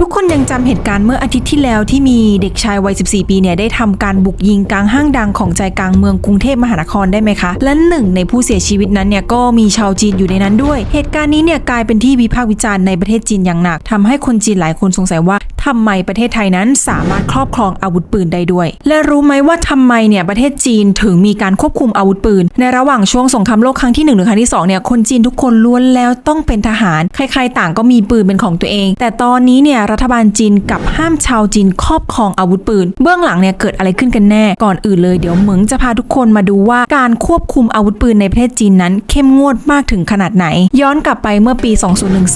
ทุกคนยังจำเหตุการณ์เมื่ออาทิตย์ที่แล้วที่มีเด็กชายวัย 14 ปีเนี่ยได้ทำการบุกยิงกลางห้างดังของใจกลางเมืองกรุงเทพมหานครได้ไหมคะ และหนึ่งในผู้เสียชีวิตนั้นเนี่ยก็มีชาวจีนอยู่ในนั้นด้วย เหตุการณ์นี้เนี่ยกลายเป็นที่วิพากษ์วิจารณ์ในประเทศจีนอย่างหนักทำให้คนจีนหลายคนสงสัยว่า ทำไมประเทศไทยนั้นสามารถครอบครองอาวุธปืนได้ด้วย และรู้ไหมว่าทำไมเนี่ยประเทศจีนถึงมีการควบคุมอาวุธปืน ในระหว่างช่วงสงครามโลกครั้งที่หนึ่งหรือครั้งที่สองเนี่ยคนจีนทุกคนล้วนแล้วต้องเป็นทหาร ใครๆต่างก็มีปืนเป็นของตัวเอง แต่ตอนนี้เนี่ยรัฐบาลจีนกลับห้ามชาวจีนครอบครองอาวุธปืน เบื้องหลังเนี่ยเกิดอะไรขึ้นกันแน่ก่อนอื่นเลยเดี๋ยวเหมิงจะพาทุกคนมาดูว่าการควบคุมอาวุธปืนในประเทศจีนนั้น เข้มงวดมากถึงขนาดไหน ย้อนกลับไปเมื่อปี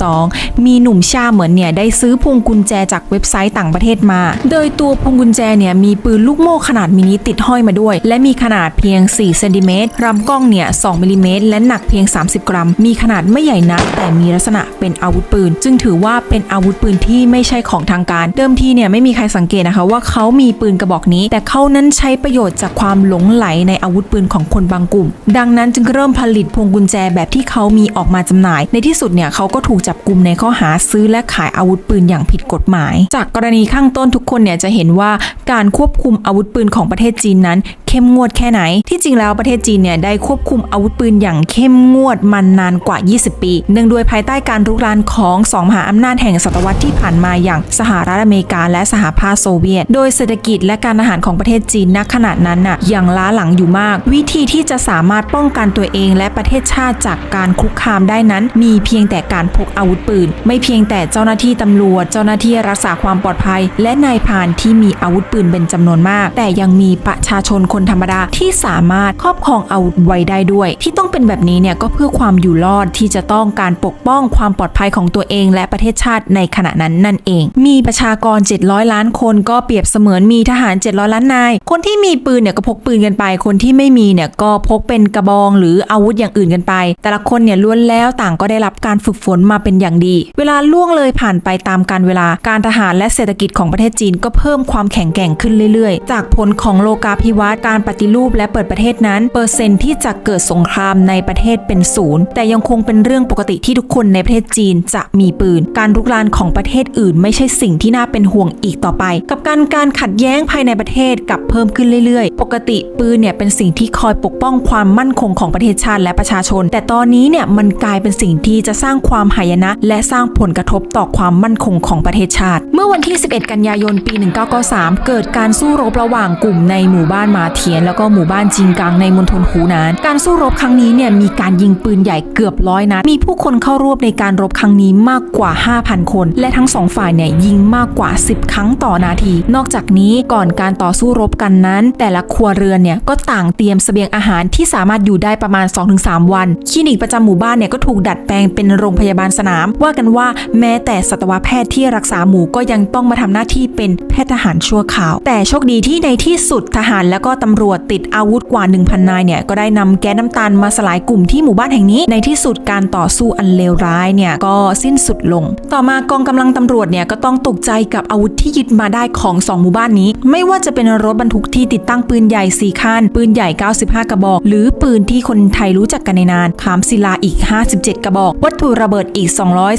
2012 มีหนุ่มชาเหมือนเนี่ยได้ซื้อพวงกุญแจจากเว็บไซต์ต่างประเทศมา โดยตัวพวงกุญแจเนี่ยมีปืนลูกโม่ขนาดมินิติดห้อยมาด้วย และมีขนาดเพียง 4 เซนติเมตรลำกล้องเนี่ย 2มิลลิเมตรและหนักเพียง 30 กรัม มีขนาดไม่ใหญ่นัก แต่มีลักษณะเป็นอาวุธปืน จึงถือว่าเป็นอาวุธปืนที่ไม่ใช่ของทางการ เดิมทีเนี่ยไม่มีใครสังเกตนะคะว่าเขามีปืนกระบอกนี้ แต่เขานั้นใช้ประโยชน์จากความหลงไหลในอาวุธปืนของคนบางกลุ่ม ดังนั้นจึงเริ่มผลิตพวงกุญแจแบบที่เขามีออกมาจำหน่าย ในที่สุดเนี่ยเขาก็ถูกจับกลุ่มในข้อหาซื้อและขายอาวุธปืนอย่างผิดกฎหมายจากกรณีข้างต้นทุกคนเนี่ยจะเห็นว่าการควบคุมอาวุธปืนของประเทศจีนนั้นเข้มงวดแค่ไหน ที่จริงแล้วประเทศจีนเนี่ยได้ควบคุมอาวุธปืนอย่างเข้มงวดมานานกว่า 20 ปี เนื่องด้วยภายใต้การรุกรานของสองมหาอำนาจแห่งศตวรรษที่ผ่านมาอย่างสหรัฐอเมริกาและสหภาพโซเวียต โดยเศรษฐกิจและการอาหารของประเทศจีนณขณะนั้นน่ะยังล้าหลังอยู่มาก วิธีที่จะสามารถป้องกันตัวเองและประเทศชาติจากการคุกคามได้นั้น มีเพียงแต่การพกอาวุธปืน ไม่เพียงแต่เจ้าหน้าที่ตำรวจ เจ้าหน้าที่รักษาความปลอดภัย และนายพานที่มีอาวุธปืนเป็นจำนวนมาก แต่ยังมีประชาชนคนธรรมดาที่สามารถครอบครองอาวุธไว้ได้ด้วย ที่ต้องเป็นแบบนี้เนี่ยก็เพื่อความอยู่รอดที่จะต้องการปกป้องความปลอดภัยของตัวเอง และประเทศชาติในขณะนั้นนั่นเอง มีประชากร 700 ล้านคนก็เปรียบเสมือนมีทหาร 700 ล้านนาย คนที่มีปืนเนี่ยก็พกปืนกันไป คนที่ไม่มีเนี่ยก็พกเป็นกระบองหรืออาวุธอย่างอื่นกันไป แต่ละคนเนี่ยล้วนแล้วต่างก็ได้รับการฝึกฝนมาเป็นอย่างดี เวลาล่วงเลยผ่านไปตามการเวลา การทหารและเศรษฐกิจของประเทศจีนก็เพิ่มความแข็งแกร่งขึ้นเรื่อยๆ จากผลของโลกาภิวัตน์การปฏิรูปและเปิดประเทศนั้น เปอร์เซ็นต์ที่จะเกิดสงครามในประเทศเป็นศูนย์แต่ยังคงเป็นเรื่องปกติที่ทุกคนในประเทศจีนจะมีปืน การรุกรานของประเทศอื่น ไม่ใช่สิ่งที่น่าเป็นห่วงอีกต่อไป กับการการขัดแย้งภายในประเทศกับเพิ่มขึ้นเรื่อยๆ ปกติปืนเนี่ยเป็นสิ่งที่คอยปกป้องความมั่นคงของประเทศชาติและประชาชน แต่ตอนนี้เนี่ยมันกลายเป็นสิ่งที่จะสร้างความหายนะ และสร้างผลกระทบต่อความมั่นคงของประเทศชาติ เมื่อวันที่ 11 กันยายน ปี 1993 เกิดการสู้รบระหว่างกลุ่มในหมู่บ้านมาเทียนแล้วก็หมู่บ้านจิงกังในมณฑลหูหนาน การสู้รบครั้งนี้เนี่ยมีการยิงปืนใหญ่เกือบร้อยนัดมีผู้คนเข้าร่วมในการรบครั้งนี้มากกว่า 5,000 คน และทั้งสองฝ่ายเนี่ยยิงมากกว่า 10 ครั้งต่อนาที นอกจากนี้ก่อนการต่อสู้รบกันนั้น แต่ละครัวเรือนเนี่ยก็ต่างเตรียมเสบียงอาหารที่สามารถอยู่ได้ประมาณ 2-3 วันคลินิกประจำหมู่บ้านเนี่ยก็ถูกดัดแปลงเป็นโรงพยาบาลสนาม ว่ากันว่าแม้แต่สัตวแพทย์ที่รักษาหมูก็ยังต้องมาทำหน้าที่เป็นแพทย์ทหารชั่วคราว แต่โชคดีที่ในที่สุดทหารและก็ตำำรวจติดอาวุธกว่า 1,000 นายเนี่ยก็ได้นำแก๊สน้ำตาลมาสลายกลุ่มที่หมู่บ้านแห่งนี้ ในที่สุดการต่อสู้อันเลวร้ายเนี่ยก็สิ้นสุดลง ต่อมากองกำลังตำรวจเนี่ยก็ต้องตกใจกับอาวุธที่ยึดมาได้ของสองหมู่บ้านนี้ ไม่ว่าจะเป็นรถบรรทุกที่ติดตั้งปืนใหญ่4คันปืนใหญ่ 95 กระบอก หรือปืนที่คนไทยรู้จักกันในนานขามศิลาอีก 57 กระบอก วัตถุระเบิดอีก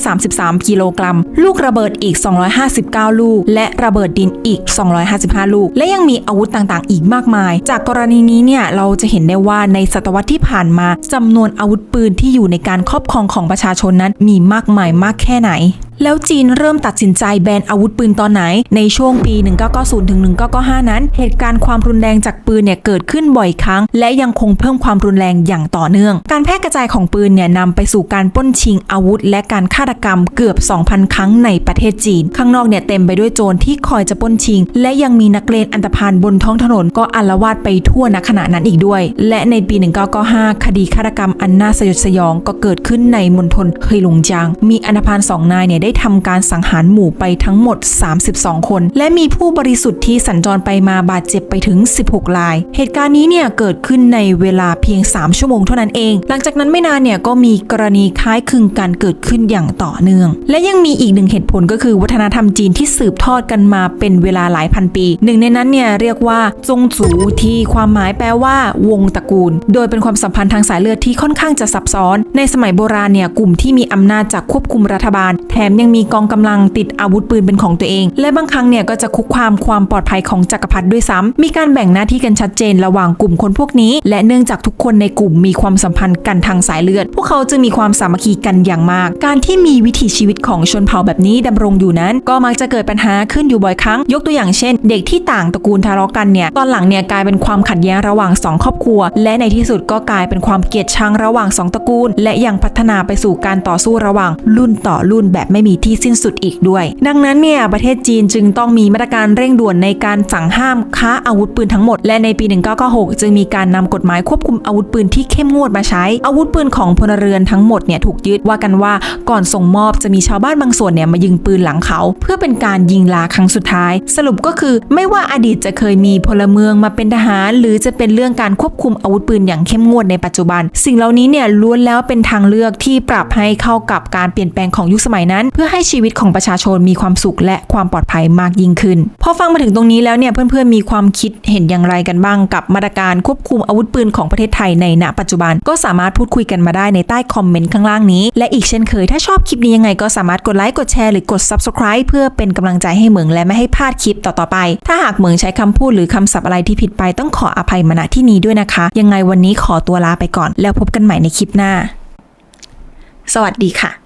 233 กิโลกรัม ลูกระเบิดอีก 259 ลูก และระเบิดดินอีก 255 ลูก และยังมีอาวุธต่างๆ อีกมากมาย จากกรณีนี้เนี่ยเราจะเห็นได้ว่าในศตวรรษที่ผ่านมาจำนวนอาวุธปืนที่อยู่ในการครอบครองของประชาชนนั้นมีมากมายมากแค่ไหนแล้วจีนเริ่มตัดสินใจแบนอาวุธปืนตอนไหน ในช่วงปี 1990ถึง1995 นั้น เหตุการณ์ความรุนแรงจากปืนเนี่ยเกิดขึ้นบ่อยครั้ง และยังคงเพิ่มความรุนแรงอย่างต่อเนื่อง การแพร่กระจายของปืนเนี่ยนำไปสู่การป้นชิงอาวุธ และการฆาตกรรมเกือบ 2,000 ครั้งในประเทศจีน ข้างนอกเนี่ยเต็มไปด้วยโจรที่คอยจะป้นชิง และยังมีนักเลงอันธพาลบนท้องถนนก็อาลวาดไปทั่วณขณะนั้นอีกด้วย และในปี 1995 คดีฆาตกรรมอันน่าสยดสยองก็เกิดขึ้นในมณฑลเฮยหลงจาง มีอันธพาลสองนายเนี่ยได้ทำการสังหารหมู่ไปทั้งหมด 32 คน และมีผู้บริสุทธิ์ที่สัญจรไปมาบาดเจ็บไปถึง 16 ราย เหตุการณ์นี้เนี่ยเกิดขึ้นในเวลาเพียง 3 ชั่วโมงเท่านั้นเอง หลังจากนั้นไม่นานเนี่ยก็มีกรณีคล้ายคลึงกันเกิดขึ้นอย่างต่อเนื่อง และยังมีอีกหนึ่งเหตุผลก็คือวัฒนธรรมจีนที่สืบทอดกันมาเป็นเวลาหลายพันปี หนึ่งในนั้นเนี่ยเรียกว่าจงจูที่ความหมายแปลว่า วงตระกูล โดยเป็นความสัมพันธ์ทางสายเลือดที่ค่อนข้างจะซับซ้อน ในสมัยโบราณเนี่ยกลุ่มที่มีอำนาจจากควบคุมรัฐบาลแถมมยังมีกองกำลังติดอาวุธปืนเป็นของตัวเอง และบางครั้งเนี่ยก็จะคุกความความปลอดภัยของจักรพรรดิด้วยซ้ำมีการแบ่งหน้าที่กันชัดเจนระหว่างกลุ่มคนพวกนี้ และเนื่องจากทุกคนในกลุ่มมีความสัมพันธ์กันทางสายเลือด พวกเขาจึงมีความสามัคคีกันอย่างมาก การที่มีวิถีชีวิตของชนเผ่าแบบนี้ดำรงอยู่นั้น ก็มักจะเกิดปัญหาขึ้นอยู่บ่อยครั้ง ยกตัวอย่างเช่น เด็กที่ต่างตระกูลทะเลาะกันเนี่ยตอนหลังเนี่ยกลายเป็นความขัดแย้งระหว่างสองครอบครัว และในที่สุดก็กลายเป็นความเกลียดชังระหว่างสองตระกูล และยังพัฒนาไปสู่การต่อสู้ระหว่างรุ่นต่อรุ่นแบบไม่มีที่สิ้นสุดอีกด้วย ดังนั้นเนี่ยประเทศจีนจึงต้องมีมาตรการเร่งด่วนในการสั่งห้ามค้าอาวุธปืนทั้งหมด และในปี 1996 จึงมีการนำกฎหมายควบคุมอาวุธปืนที่เข้มงวดมาใช้ อาวุธปืนของพลเรือนทั้งหมดเนี่ยถูกยึดว่ากันว่าก่อนส่งมอบจะมีชาวบ้านบางส่วนเนี่ยมายิงปืนหลังเขา เพื่อเป็นการยิงลาครั้งสุดท้าย สรุปก็คือไม่ว่าอดีตจะเคยมีพลเมืองมาเป็นทหาร หรือจะเป็นเรื่องการควบคุมอาวุธปืนอย่างเข้มงวดในปัจจุบัน สิ่งเหล่านี้เนี่ยล้วนแล้วเป็นทางเลือกที่ปรับให้เข้ากับการเปลี่ยนแปลงของยุคสมัยนั้นเพื่อให้ชีวิตของประชาชนมีความสุขและความปลอดภัยมากยิ่งขึ้น พอฟังมาถึงตรงนี้แล้วเนี่ยเพื่อนๆมีความคิดเห็นอย่างไรกันบ้างกับมาตรการควบคุมอาวุธปืนของประเทศไทยในณปัจจุบัน ก็สามารถพูดคุยกันมาได้ในใต้คอมเมนต์ข้างล่างนี้ และอีกเช่นเคยถ้าชอบคลิปนี้ยังไงก็สามารถกดไลค์กดแชร์หรือกด subscribe เพื่อเป็นกำลังใจให้เหมืองและไม่ให้พลาดคลิปต่อๆไป ถ้าหากเหมืองใช้คำพูดหรือคำศัพท์อะไรที่ผิดไปต้องขออภัยมาณที่นี้ด้วยนะคะ ยังไงวันนี้ขอตัวลาไปก่อน แล้วพบกันใหม่ในคลิปหน้า สวัสดีค่ะ